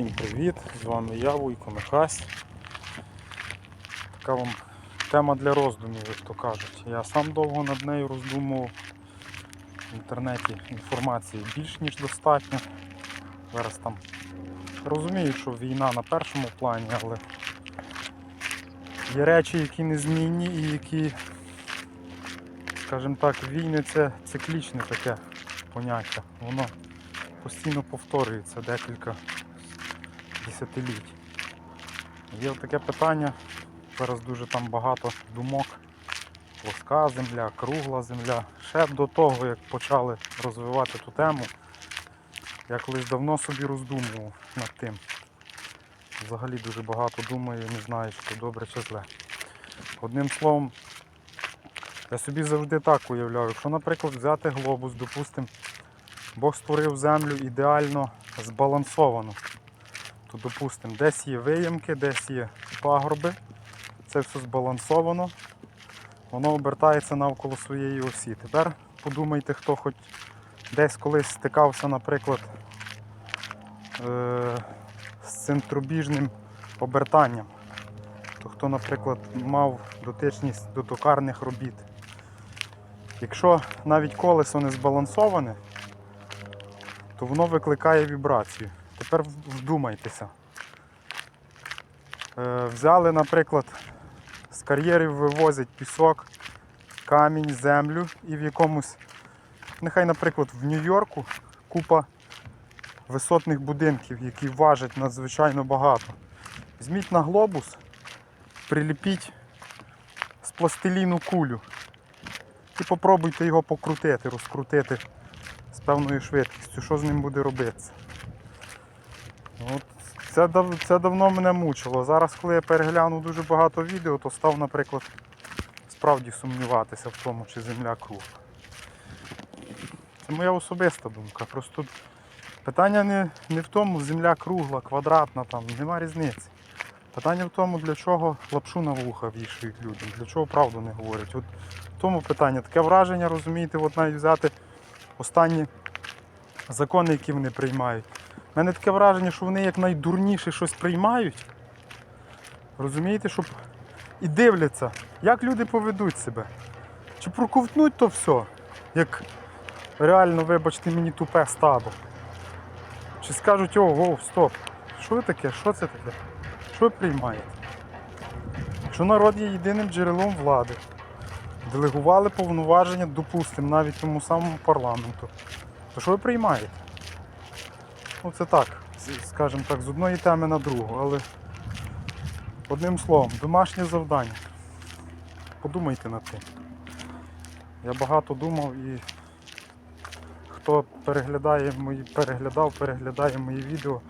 Всім привіт! З вами я, Вуйко Михась. Така вам тема для роздумів, як то кажуть. Я сам довго над нею роздумував. В інтернеті інформації більш ніж достатньо. Зараз там розумію, що війна на першому плані, але є речі, які незмінні і які, скажімо так, війни це циклічне таке поняття. Воно постійно повторюється декілька десятиліть. Є таке питання, зараз дуже там багато думок. Плоска земля, кругла земля. Ще до того, як почали розвивати ту тему, я колись давно собі роздумував над тим. Взагалі дуже багато думаю, не знаю, це добре чи зле. Одним словом, я собі завжди так уявляю, якщо, наприклад, взяти глобус, допустимо, Бог створив землю ідеально збалансовану. То, допустимо, десь є виямки, десь є пагорби. Це все збалансовано. Воно обертається навколо своєї осі. Тепер подумайте, хто хоч десь колись стикався, наприклад, е- з центробіжним обертанням. То хто, наприклад, мав дотичність до токарних робіт. Якщо навіть колесо не збалансоване, то воно викликає вібрацію. Тепер вдумайтеся. Е, Взяли, наприклад, з кар'єрів вивозять пісок, камінь, землю і в якомусь, нехай, наприклад, в Нью-Йорку купа висотних будинків, які важать надзвичайно багато. Візьміть на глобус, приліпіть з пластиліну кулю і попробуйте його покрутити, розкрутити з певною швидкістю, що з ним буде робитися. От це, це давно мене мучило. Зараз, коли я переглянув дуже багато відео, то став, наприклад, справді сумніватися в тому, чи земля кругла. Це моя особиста думка. Просто питання не, не в тому, земля кругла, квадратна, там, нема різниці. Питання в тому, для чого лапшу на вуха вішають людям, для чого правду не говорять. От в тому питання таке враження, розумієте, от навіть взяти останні закони, які вони приймають. У мене таке враження, що вони як найдурніше щось приймають. Розумієте, щоб і дивляться, як люди поведуть себе. Чи проковтнуть то все, як реально, вибачте мені, тупе стадо. Чи скажуть, ого, стоп, що ви таке, що це таке? Що ви приймаєте? Якщо народ є єдиним джерелом влади, делегували повноваження, допустимо, навіть тому самому парламенту, то що ви приймаєте? Ну це так, скажімо так, з одної теми на другу, але одним словом, домашнє завдання. Подумайте над тим. Я багато думав і хто переглядає мої, переглядав, переглядає мої відео,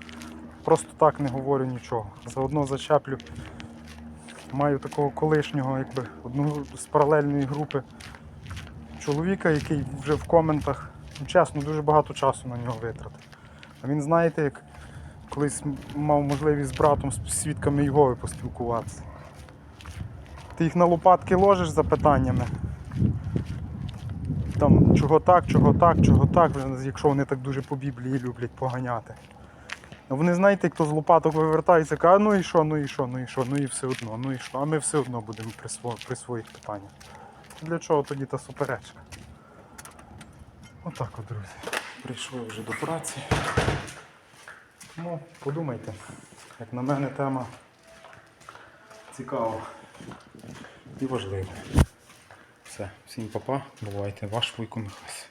просто так не говорю нічого. Заодно зачеплю. Маю такого колишнього, якби одну з паралельної групи чоловіка, який вже в коментах, ну, чесно, дуже багато часу на нього витратив. А він, знаєте, як колись мав можливість з братом з свідками Єгови поспілкуватися. Ти їх на лопатки ложиш за питаннями. Там чого так, чого так, чого так, якщо вони так дуже по Біблії люблять поганяти. Вони знаєте, як то з лопаток вивертаються, кажуть, ну і що, ну і що, ну і що, ну і все одно, ну і що, а ми все одно будемо при, сво- при своїх питаннях. Для чого тоді та суперечка? Отак от, друзі. Прийшли вже до праці. Тому подумайте, як на мене тема цікава і важлива. Все, всім папа, бувайте, ваш Вуйко Михась.